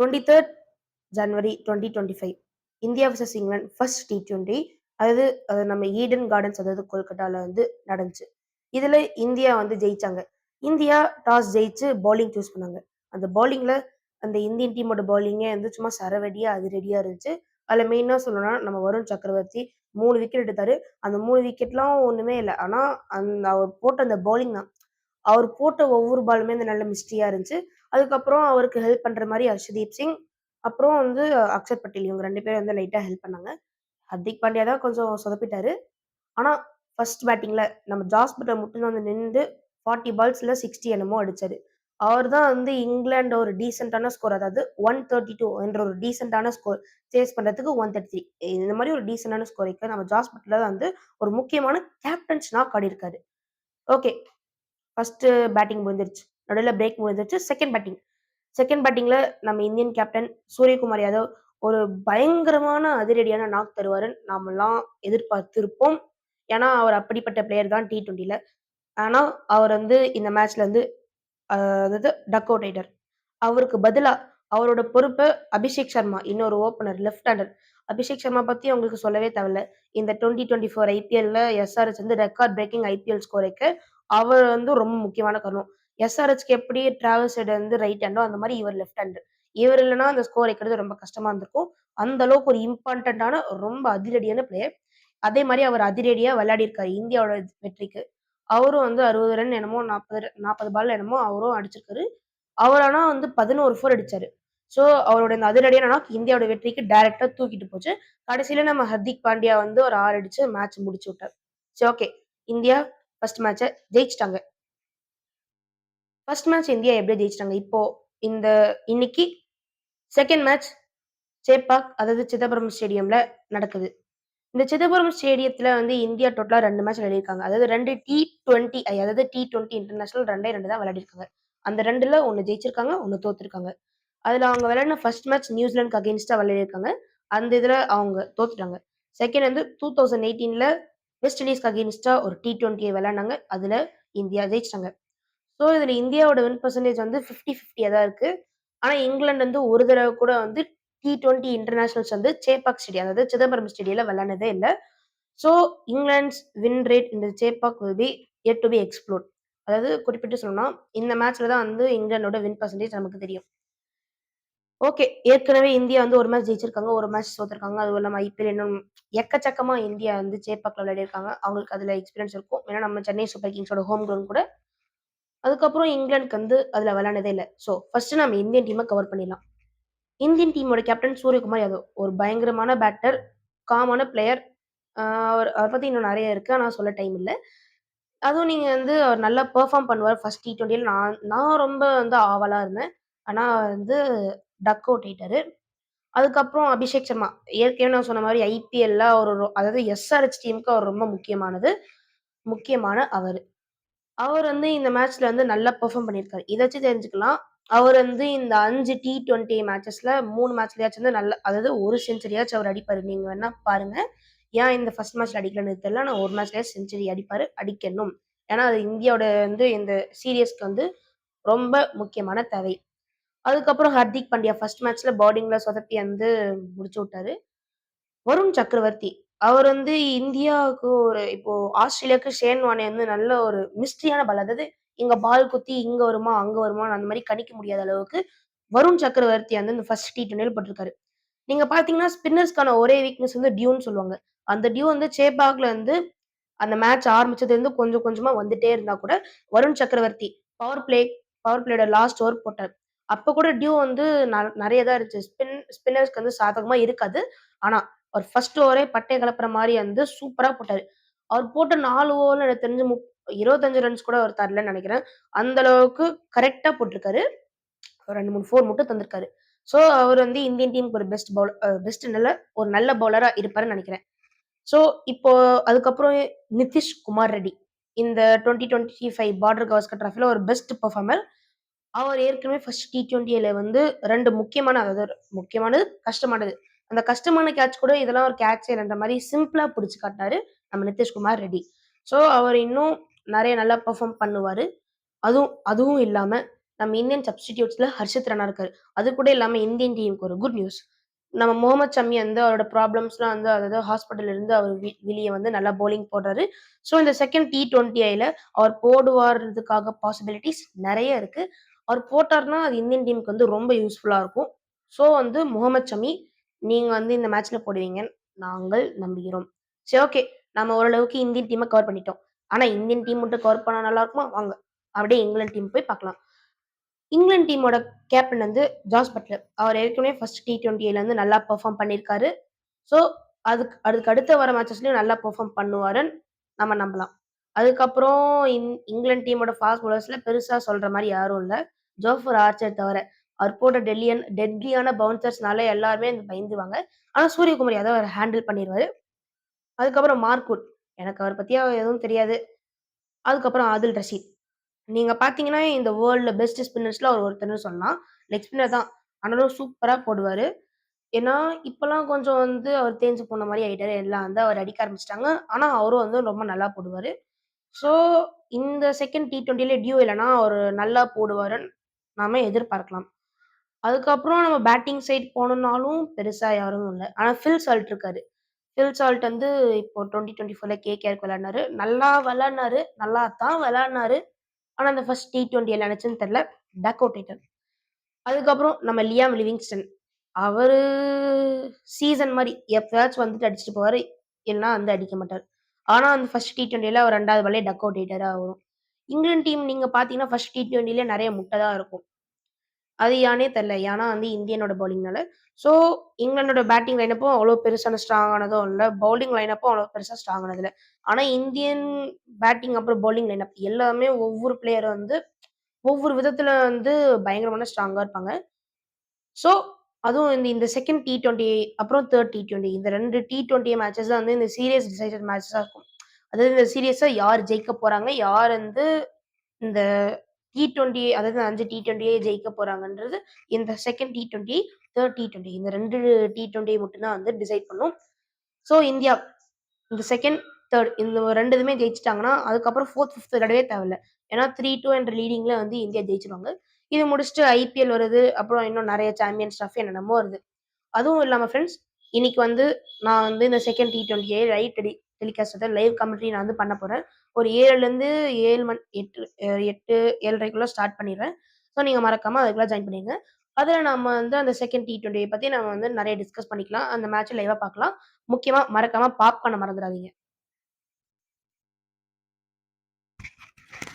Twenty third January twenty twenty five India versus England first T twenty அதாவது அது நம்ம Eden gardens அதாவது கொல்கட்டாவில் வந்து நடந்துச்சு. இதில் இந்தியா வந்து ஜெயிச்சாங்க. இந்தியா டாஸ் ஜெயிச்சு பவுலிங் சூஸ் பண்ணாங்க. அந்த பவுலிங்கில் அந்த இந்தியன் டீமோட பவுலிங்கே வந்து சும்மா சரவெடியாக அது ரெடியாக இருந்துச்சு. அதில் மெயினாக சொல்லணும்னா நம்ம வருண் சக்கரவர்த்தி மூணு விக்கெட் எடுத்தாரு. அந்த மூணு விக்கெட்லாம் ஒன்றுமே இல்லை. ஆனால் அந்த அவர் போட்ட அந்த பவுலிங் தான். அவர் போட்ட ஒவ்வொரு பாலுமே அந்த நல்ல மிஸ்ட்ரியாக இருந்துச்சு. அதுக்கப்புறம் அவருக்கு ஹெல்ப் பண்ணுற மாதிரி ஹர்ஷதீப் சிங் அப்புறம் வந்து அக்ஷர் பட்டேல் இவங்க ரெண்டு பேரும் வந்து லைட்டாக ஹெல்ப் பண்ணாங்க. ஹர்திக் பாண்டியா தான் கொஞ்சம் சொதப்பிட்டாரு. ஆனால் ஃபர்ஸ்ட் பேட்டிங்கில் நம்ம ஜாஸ் பட்டர் மட்டும்தான் வந்து நின்று ஃபார்ட்டி பால்ஸில் சிக்ஸ்டி என்னமோ அடித்தார் அவர் தான் வந்து இங்கிலாந்து ஒரு டீசெண்டான ஸ்கோர் அதாவது ஒன் தேர்ட்டி டூ என்ற ஒரு டீசெண்டான ஸ்கோர் சேஸ் பண்ணுறதுக்கு ஒன் தேர்ட்டி த்ரீ இந்த மாதிரி ஒரு டீசெண்டான ஸ்கோருக்கு நம்ம ஜாஸ் பட்டில் தான் வந்து ஒரு முக்கியமான கேப்டன்ஸ்னா காடி ஆடிருக்காரு. ஓகே ஃபர்ஸ்ட் பேட்டிங் முடிஞ்சிருச்சு. நடுவில் பிரேக் முடிஞ்சிருச்சு. செகண்ட் பேட்டிங் செகண்ட் பேட்டிங்ல நம்ம இந்தியன் கேப்டன் சூரியகுமார் யாதவ் ஒரு பயங்கரமான அதிரடியான நாக் தருவாருன்னு நாமெல்லாம் எதிர்பார்த்திருப்போம். ஏன்னா அவர் அப்படிப்பட்ட பிளேயர் தான் டி டுவெண்ட்டியில் ஆனால் அவர் வந்து இந்த மேட்ச்ல வந்து அதாவது டக் அவுட் ஆயிட்டார். அவருக்கு பதிலா அவரோட பொறுப்பை அபிஷேக் சர்மா இன்னொரு opener left hander Abhishek Sharma பத்தி அவங்களுக்கு சொல்லவே தேவையில்ல. இந்த டுவெண்ட்டி டுவெண்ட்டி ஃபோர் ஐபிஎல்ல எஸ்ஆர்எஸ் வந்து ரெக்கார்ட் பிரேக்கிங் ஐபிஎல் ஸ்கோருக்கு அவர் வந்து ரொம்ப முக்கியமான காரணம். எஸ்ஆர்ஹெச்க்கு எப்படி டிராவல் சைடு வந்து ரைட் ஹேண்டோ அந்த மாதிரி இவர் லெஃப்ட் ஹேண்டு இவர் இல்லைன்னா அந்த ஸ்கோர் வைக்கிறது ரொம்ப கஷ்டமா இருந்திருக்கும். அந்த அளவுக்கு ஒரு இம்பார்ட்டன்டான ரொம்ப அதிரடியான பிளேயர் அதே மாதிரி அவர் அதிரடியா விளையாடி இருக்காரு இந்தியாவோட வெற்றிக்கு. அவரும் வந்து அறுபது ரன் என்னமோ நாற்பது நாற்பது பால் என்னமோ அவரும் அடிச்சிருக்காரு. அவர் ஆனால் வந்து பதினோரு ஃபோர் அடிச்சாரு. ஸோ அவரோட இந்த அதிரடியான knock இந்தியாவோட வெற்றிக்கு டைரக்டா தூக்கிட்டு போச்சு. கடைசியில நம்ம ஹர்திக் பாண்டியா வந்து ஒரு ஆறு அடிச்சு மேட்ச் முடிச்சு விட்டார். சரி ஓகே இந்தியா ஃபர்ஸ்ட் மேட்சை ஜெயிச்சிட்டாங்க. ஃபர்ஸ்ட் மேட்ச் இந்தியா எப்படி ஜெயிச்சிட்டாங்க? இப்போ இந்த இன்னைக்கு செகண்ட் மேட்ச் சேப்பாக் அதாவது சிதம்பரம் ஸ்டேடியம்ல நடக்குது. இந்த சிதம்பரம் ஸ்டேடியத்துல வந்து இந்தியா டோட்டலா ரெண்டு மேட்ச் விளையாடிருக்காங்க. அதாவது ரெண்டு டி டுவெண்ட்டி அதாவது டி டுவெண்ட்டி இன்டர்நேஷனல் ரெண்டே ரெண்டு தான் விளையாடிருக்காங்க. அந்த ரெண்டுல ஒன்னு ஜெயிச்சிருக்காங்க ஒன்னு தோத்துருக்காங்க. அதுல அவங்க விளையாடின ஃபர்ஸ்ட் மேட்ச் நியூசிலாந்து அகேன்ஸ்டா விளையாடிருக்காங்க. அந்த இதுல அவங்க தோத்துட்டாங்க. செகண்ட் வந்து டூ தௌசண்ட் எயிட்டீன்ல வெஸ்ட் இண்டீஸ்க்கு அகேன்ஸ்டா ஒரு டி டுவெண்ட்டியை விளையாண்டாங்க அதுல இந்தியா ஜெயிச்சிட்டாங்க. ஸோ இதில் இந்தியாவோட வின் பர்சன்டேஜ் வந்து ஃபிஃப்டி ஃபிஃப்டியாக தான் இருக்குது ஆனால் இங்கிலாந்து வந்து ஒரு தடவை கூட வந்து டி டுவெண்ட்டி இன்டர்நேஷனல்ஸ் வந்து சேப்பாக் ஸ்டேடியம் அதாவது சிதம்பரம் ஸ்டேடியில் விளையாண்டதே இல்லை. ஸோ இங்கிலாண்ட்ஸ் வின் ரேட் இந்த Chepauk will be yet to be explore அதாவது குறிப்பிட்டு சொல்லணும்னா இந்த மேட்ச்சில் தான் வந்து இங்கிலாண்டோட வின் பர்சன்டேஜ் நமக்கு தெரியும். ஓகே ஏற்கனவே இந்தியா வந்து ஒரு மேட்ச் ஜெயிச்சிருக்காங்க ஒரு மேட்ச் தோத்துருக்காங்க. அதுவும் இல்லாமல் ஐபிஎல் இன்னும் எக்கச்சக்கமாக இந்தியா வந்து சேப்பாக்கில் விளையாடிருக்காங்க. அவங்களுக்கு அதில் எக்ஸ்பீரியன்ஸ் இருக்கும். ஏன்னா நம்ம சென்னை சூப்பர் கிங்ஸோட ஹோம் கிரவுண்ட் கூட அதுக்கப்புறம் இங்கிலாந்துக்கு வந்து அதில் விளையாண்டதே இல்லை. ஸோ ஃபர்ஸ்ட் நம்ம இந்தியன் டீமை கவர் பண்ணிடலாம். இந்தியன் டீமோட கேப்டன் சூரியகுமார் யாதவ். ஒரு பயங்கரமான பேட்டர் காமான பிளேயர் அவர் அவரை பற்றி இன்னும் நிறைய இருக்குது ஆனால் சொல்ல டைம் இல்லை. அதுவும் நீங்கள் வந்து அவர் நல்லா பெர்ஃபார்ம் பண்ணுவார். ஃபர்ஸ்ட் டி டுவெண்ட்டியில் நான் நான் ரொம்ப வந்து ஆவலாக இருந்தேன். ஆனால் வந்து டக் அவுட் ஆயிட்டாரு. அதுக்கப்புறம் அபிஷேக் சர்மா. ஏற்கனவே நான் சொன்ன மாதிரி ஐபிஎல்ல அவர் அதாவது எஸ்ஆர்ஹெச் டீமுக்கு அவர் ரொம்ப முக்கியமானது. முக்கியமான அவர். அவர் வந்து இந்த மேட்ச்ல வந்து நல்லா பெர்ஃபார்ம் பண்ணியிருக்காரு. இதை வச்சு தெரிஞ்சுக்கலாம். அவர் வந்து இந்த அஞ்சு டி டுவெண்ட்டி மேட்சஸ்ல மூணு மேட்ச்லயாச்சும் வந்து நல்ல அதாவது ஒரு செஞ்சுரியாச்சும் அவர் அடிப்பாரு. நீங்க வேணா பாருங்க. ஏன் இந்த ஃபர்ஸ்ட் மேட்ச்ல அடிக்கலன்னு தெரியல. நான் ஒரு மேட்ச்லயே செஞ்சுரி அடிப்பாரு. அடிக்கணும். ஏன்னா அது இந்தியாவோட வந்து இந்த சீரியஸ்க்கு வந்து ரொம்ப முக்கியமான தேவை. அதுக்கப்புறம் ஹர்திக் பாண்டியா ஃபர்ஸ்ட் மேட்ச்ல பவுலிங்ல சொதப்பி வந்து முடிச்சு விட்டாரு. வருண் சக்கரவர்த்தி அவர் வந்து இந்தியாவுக்கு ஒரு இப்போ ஆஸ்திரேலியாவுக்கு ஷேன் வானே வந்து நல்ல ஒரு மிஸ்ட்ரியான பால். அதாவது இங்க பால் குத்தி இங்க வருமா அங்க வருமா அந்த மாதிரி கணிக்க முடியாத அளவுக்கு வருண் சக்கரவர்த்தி வந்து இந்த ஃபர்ஸ்ட் டி டுவெண்ட்டியில் போட்டிருக்காரு. நீங்க பாத்தீங்கன்னா ஸ்பின்னர்ஸ்க்கான ஒரே வீக்னஸ் வந்து டியூன்னு சொல்லுவாங்க. அந்த டியூ வந்து சேப்பாக்ல இருந்து அந்த மேட்ச் ஆரம்பிச்சதுல இருந்து கொஞ்சம் கொஞ்சமா வந்துட்டே இருந்தா கூட Varun Chakravarthy power play power பிளேயோட last over போட்டார். அப்போ கூட டியூ வந்து நிறைய தான் இருந்துச்சு. ஸ்பின் ஸ்பின்னர்ஸ்க்கு வந்து சாதகமா இருக்காது. ஆனா அவர் ஃபர்ஸ்ட் ஓவரே பட்டை கலப்புற மாதிரி வந்து சூப்பரா போட்டார். அவர் போட்ட நாலு ஓவர்ல எனக்கு தெரிஞ்சு முப் இருபத்தஞ்சு ரன்ஸ் கூட அவர் தரலன்னு நினைக்கிறேன். அந்த அளவுக்கு கரெக்டா போட்டிருக்காரு. ரெண்டு மூணு ஃபோர் மட்டும் தந்திருக்காரு. ஸோ அவர் வந்து இந்தியன் டீமுக்கு ஒரு பெஸ்ட் பவுலர் பெஸ்ட் நல்ல ஒரு நல்ல பவுலரா இருப்பாருன்னு நினைக்கிறேன். ஸோ இப்போ அதுக்கப்புறம் நிதிஷ் குமார் ரெட்டி. இந்த twenty twenty five Border Gavaskar ட்ராஃபில ஒரு பெஸ்ட் பர்ஃபார்மர் அவர் ஏற்கனவே ஃபர்ஸ்ட் டி டுவெண்ட்டியில வந்து ரெண்டு முக்கியமான அதாவது முக்கியமானது கஷ்டமானது. அந்த கஷ்டமான கேட்ச் கூட இதெல்லாம் ஒரு கேட்ச் இல்லைன்ற மாதிரி சிம்பிளா பிடிச்சு காட்டினாரு நம்ம நிதிஷ்குமார் ரெட்டி ஸோ அவர் இன்னும் நிறைய நல்லா பெர்ஃபார்ம் பண்ணுவார் அதுவும் அதுவும் இல்லாமல் நம்ம இந்தியன் சப்ஸ்டிடியூட்ஸில் ஹர்ஷித் ராணா இருக்கார் அது கூட இல்லாமல் இந்தியன் டீமுக்கு ஒரு குட் நியூஸ். நம்ம முகமது சம்மி வந்து அவரோட ப்ராப்ளம்ஸ்லாம் வந்து அதாவது ஹாஸ்பிட்டல்ல இருந்து அவர் வி வந்து நல்லா பவுலிங் போடுறாரு. ஸோ இந்த செகண்ட் டி20ஐல அவர் போடுவார்றதுக்காக பாசிபிலிட்டிஸ் நிறைய இருக்கு. அவர் போட்டார்னா, அது இந்தியன் டீமுக்கு வந்து ரொம்ப யூஸ்ஃபுல்லாக இருக்கும். ஸோ வந்து முகமது சமி நீங்கள் வந்து இந்த மேட்ச்சில் போடுவீங்கன்னு நாங்கள் நம்புகிறோம். சரி ஓகே. நம்ம ஓரளவுக்கு இந்தியன் டீமை கவர் பண்ணிட்டோம். ஆனால் இந்தியன் டீம் மட்டும் கவர் பண்ணால் நல்லா இருக்குமா? வாங்க. அப்படியே இங்கிலாந்து டீம் போய் பார்க்கலாம். இங்கிலாந்து டீமோட கேப்டன் வந்து ஜாஸ் பட்லர். அவர் ஏற்கனவே ஃபர்ஸ்ட் டி ட்வெண்ட்டிலேருந்து நல்லா பெர்ஃபார்ம் பண்ணியிருக்காரு. ஸோ அதுக்கு அதுக்கு அடுத்து வர மேட்சஸ்லையும் நல்லா பெர்ஃபார்ம் பண்ணுவாருன்னு நம்ம நம்பலாம். அதுக்கப்புறம் இங் இங்கிலாந்து டீமோட ஃபாஸ்ட் பவுலர்ஸ்ல பெருசாக சொல்கிற மாதிரி யாரும் இல்லை ஜோஃபர் ஆர்ச்சர் தவிர. அவர் போட்ட டெல்லியன் டெட்லியான பவுன்சர்ஸ்னால எல்லாருமே பயந்துருவாங்க. ஆனா சூரியகுமார் அதை அவர் ஹேண்டில் பண்ணிடுவார் அதுக்கப்புறம் மார்க்குட் எனக்கு அவரை பத்தி எதுவும் தெரியாது. அதுக்கப்புறம் ஆதில் ரஷீத். நீங்க பார்த்தீங்கன்னா, இந்த வேர்ல்ட்ல பெஸ்ட் ஸ்பின்னர்ஸ்ல அவர் ஒருத்தர்னு சொல்லலாம். லெக் ஸ்பின்னர் தான். ஆனாலும் சூப்பரா போடுவாரு. ஏன்னா, இப்பலாம் கொஞ்சம் வந்து அவர் தேஞ்சு போன மாதிரி ஆயிட்டாரு. எல்லாம் வந்து அவர் அடிக்க ஆரம்பிச்சிட்டாங்க ஆனா அவரும் வந்து ரொம்ப நல்லா போடுவாரு. ஸோ இந்த செகண்ட் டி20ல டியூ இல்லைன்னா அவர் நல்லா போடுவாருன்னு நாம எதிர்பார்க்கலாம். அதுக்கப்புறம் நம்ம பேட்டிங் சைட் போனோம்னாலும் பெருசா யாரும் இல்ல. ஆனா ஃபில் சால்ட் இருக்காரு. ஃபில் சால்ட் வந்து இப்போ 2024ல கேகேஆர்க்கு விளையாடுனாரு. நல்லா விளையாடுனாரு. நல்லா தான் விளையாடுனாரு. ஆனா அந்த ஃபர்ஸ்ட் டி20 என்ன ஆச்சுன்னு தெரியல. டக் அவுட் ஆயிட்டாரு. அதுக்கப்புறம் நம்ம லியாம் லிவிங்ஸ்டன். அவரு சீசன் மாரி எப்பயாச்சும் வந்துட்டு அடிச்சுட்டு போவாரு. இல்லன்னா வந்து அடிக்க மாட்டாரு. ஆனா அந்த ஃபர்ஸ்ட் டி20ல அவர் 2வது பால்லே டக் அவுட் ஆயிட்டாரு அவரும். இங்கிலாந்து டீம் நீங்க பார்த்தீங்கன்னா, ஃபர்ஸ்ட் டி20ல நெறைய முட்டை தான் இருக்கும். அது யானே தெரில ஏன்னா வந்து இந்தியனோட பவுலிங்னால. ஸோ இங்கிலாந்தோட பேட்டிங் லைனப்பும் அவ்வளோ பெருசான ஸ்ட்ராங்கானதும் இல்லை பவுலிங் லைனப்பும் அவ்வளோ பெருசாக ஸ்ட்ராங் ஆனது ஆனால் இந்தியன் பேட்டிங் அப்புறம் பவுலிங் லைனப் எல்லாமே ஒவ்வொரு பிளேயர் வந்து ஒவ்வொரு விதத்தில் வந்து பயங்கரமான ஸ்ட்ராங்காக இருப்பாங்க. ஸோ அதுவும் இந்த இந்த செகண்ட் டி20 அப்புறம் 3 டி20 இந்த 2 டி20 மேட்சஸ் தான் வந்து இந்த சீரியஸ் டிசைடட் மேட்சஸாக இருக்கும். அதாவது இந்த சீரியஸாக யார் ஜெயிக்க போகிறாங்க யார் வந்து இந்த டி20 அதாவது 5 டி20யே ஜெயிக்க போறாங்கன்றது இந்த செகண்ட் டி20, 3 டி20 இந்த 2 டி20 மட்டும் தான் வந்து டிசைட் பண்ணும். ஸோ இந்தியா இந்த செகண்ட், தேர்ட் இந்த ரெண்டு இதுமே ஜெயிச்சிட்டாங்கன்னா அதுக்கப்புறம் 4த், 5த் விளையாடவே தேவையில்ல. ஏன்னா 3-2 என்ற லீடிங்ல வந்து இந்தியா ஜெயிச்சிருவாங்க இது முடிச்சுட்டு ஐபிஎல் வருது. அப்புறம் இன்னும் நிறைய சாம்பியன்ஸ் ஸ்டாஃப் என்னென்னமோ வருது. அதுவும் இல்லாமல் ஃப்ரெண்ட்ஸ் இன்னைக்கு வந்து நான் வந்து இந்த செகண்ட் T20 right tele telecast live commentary நான் வந்து பண்ண போறேன். ஒரு 7லருந்து 7 மணி 8 8 7:30க்குள்ள ஸ்டார்ட் பண்ணிடுறேன் ஸோ நீங்கள் மறக்காம அதுக்குள்ள ஜாயின் பண்ணிடுங்க அதில் நம்ம வந்து அந்த செகண்ட் டி டுவெண்ட்டியை பற்றி நம்ம வந்து நிறைய டிஸ்கஸ் பண்ணிக்கலாம். அந்த மேட்ச்சை லைவாக பார்க்கலாம். முக்கியமாக மறக்காம பாப்கார்னை மறந்துடாதீங்க